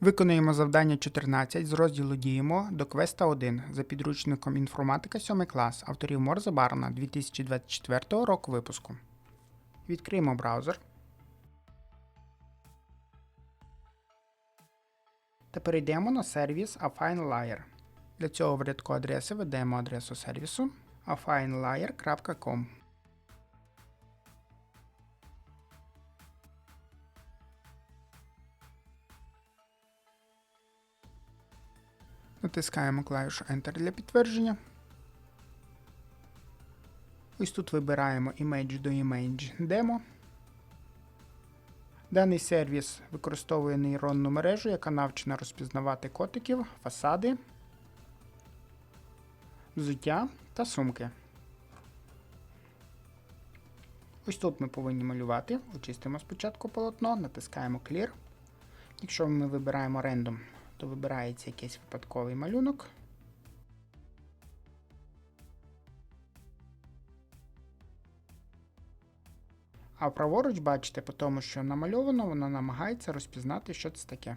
Виконуємо завдання 14 з розділу Діємо до квеста 1 за підручником інформатика 7 клас авторів Морзе Барна 2024 року випуску. Відкриємо браузер. Та перейдемо на сервіс AFineLayer. Для цього в рядку адреси введемо адресу сервісу afinelayer.com. Натискаємо клавішу Enter для підтвердження. Ось тут вибираємо Image до Image Demo. Даний сервіс використовує нейронну мережу, яка навчена розпізнавати котиків, фасади, взуття та сумки. Ось тут ми повинні малювати. Очистимо спочатку полотно, натискаємо Clear. Якщо ми вибираємо Random, то вибирається якийсь випадковий малюнок. А праворуч, бачите, по тому, що намальовано, воно намагається розпізнати, що це таке.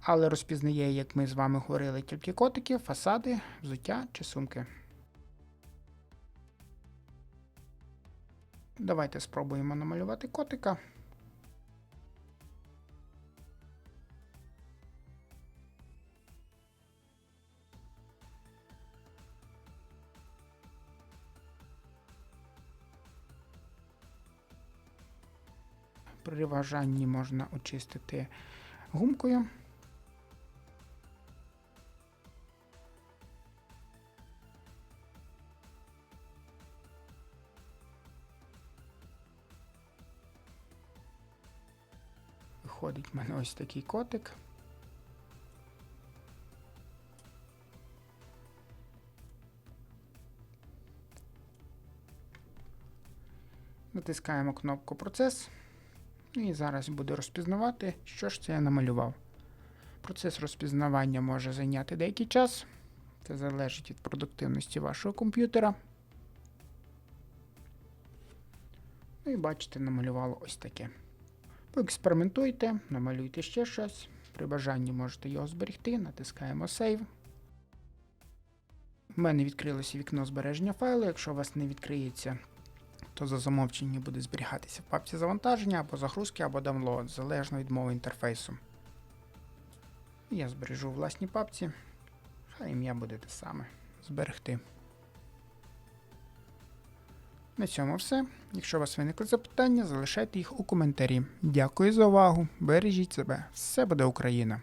Але розпізнає, як ми з вами говорили, тільки котики, фасади, взуття чи сумки. Давайте спробуємо намалювати котика. При бажанні можна очистити гумкою. Виходить в мене ось такий котик. Натискаємо кнопку Процес. І зараз буде розпізнавати, що ж це я намалював. Процес розпізнавання може зайняти деякий час. Це залежить від продуктивності вашого комп'ютера. Ну і бачите, намалювало ось таке. Поекспериментуйте, намалюйте ще щось. При бажанні можете його зберегти, натискаємо Save. У мене відкрилося вікно збереження файлу. Якщо у вас не відкриється, то за замовчення буде зберігатися в папці завантаження або загрузки, або download, залежно від мови інтерфейсу. Я збережу у власній папці. Хай ім'я буде те саме. Зберегти. На цьому все. Якщо у вас виникли запитання, залишайте їх у коментарі. Дякую за увагу. Бережіть себе. Все буде Україна!